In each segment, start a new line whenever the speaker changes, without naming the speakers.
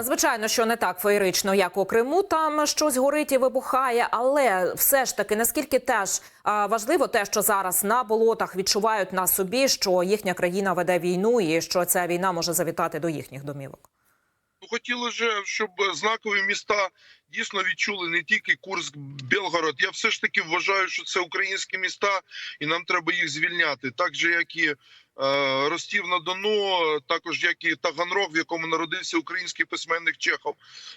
Звичайно, що не так феєрично, як у Криму. Там щось горить і вибухає, але все ж таки, наскільки теж важливо те, що зараз на болотах відчувають на собі, що їхня країна веде війну, і що ця війна може завітати до їхніх домівок.
Ну, Хотілося, щоб знакові міста дійсно відчули не тільки Курск, Белгород. Я все ж таки вважаю, що це українські міста, і нам треба їх звільняти. Так же, як і Ростів на Дону, також як і Таганрог, в якому народився український письменник Чехов.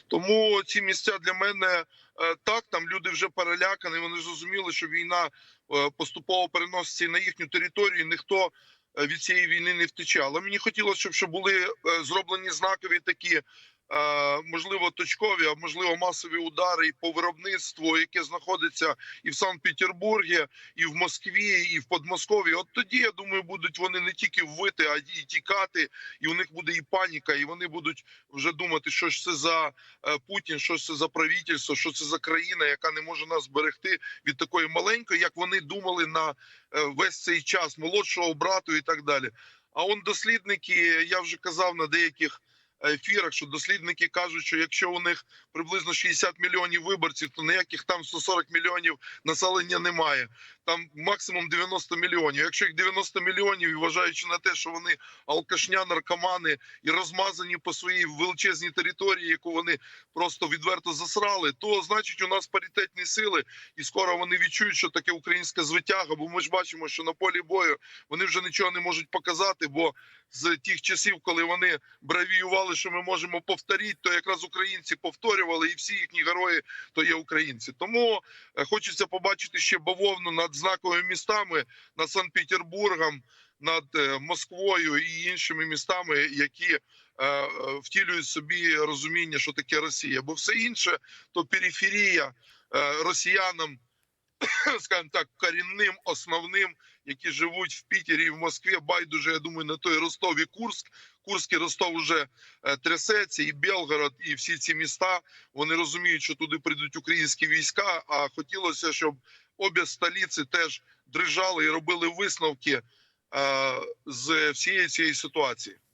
Тому ці місця для мене е, так. Там люди вже перелякані. Вони зрозуміли, що війна е, поступово переноситься на їхню територію. Ніхто е, від цієї війни не втече. Але мені хотілося, щоб, були е, зроблені знакові такі. Е, Можливо, точкові, а можливо, масові удари і по виробництву, яке знаходиться і в Санкт-Петербургі, і в Москві, і в Подмосков'ї. От тоді я думаю, будуть вони не тільки ввити, а й тікати, і у них буде і паніка, і вони будуть вже думати, що ж це за е, Путін, що ж це за правительство, що це за країна, яка не може нас зберегти від такої маленької, як вони думали на е, весь цей час молодшого брату і так далі. А он дослідники, я вже казав на деяких ефірах, що дослідники кажуть, що якщо у них приблизно 60 мільйонів виборців, то ніяких там 140 мільйонів населення немає. Там максимум 90 мільйонів. Якщо їх 90 мільйонів, вважаючи на те, що вони алкашня, наркомани і розмазані по своїй величезній території, яку вони просто відверто засрали, то значить у нас паритетні сили, і скоро вони відчують, що таке українська звитяга. Бо ми ж бачимо, що на полі бою вони вже нічого не можуть показати. Бо з тих часів, коли вони бравіювали, що ми можемо повторити, то якраз українці повторювали, і всі їхні герої то є українці. Тому е, хочеться побачити ще бавовну над знаковими містами, над Санкт-Петербургом, над е, Москвою і іншими містами, які е, втілюють собі розуміння, що таке Росія. Бо все інше то периферія росіянам, скажімо так, корінним, основним, які живуть в Пітері і в Москві. Байдуже, я думаю, на той Ростов і Курск. Курськ і Ростов вже е, трясеться, і Белгород, і всі ці міста. Вони розуміють, що туди прийдуть українські війська. А хотілося, щоб обі столиці теж дрижали і робили висновки е, з всієї цієї ситуації.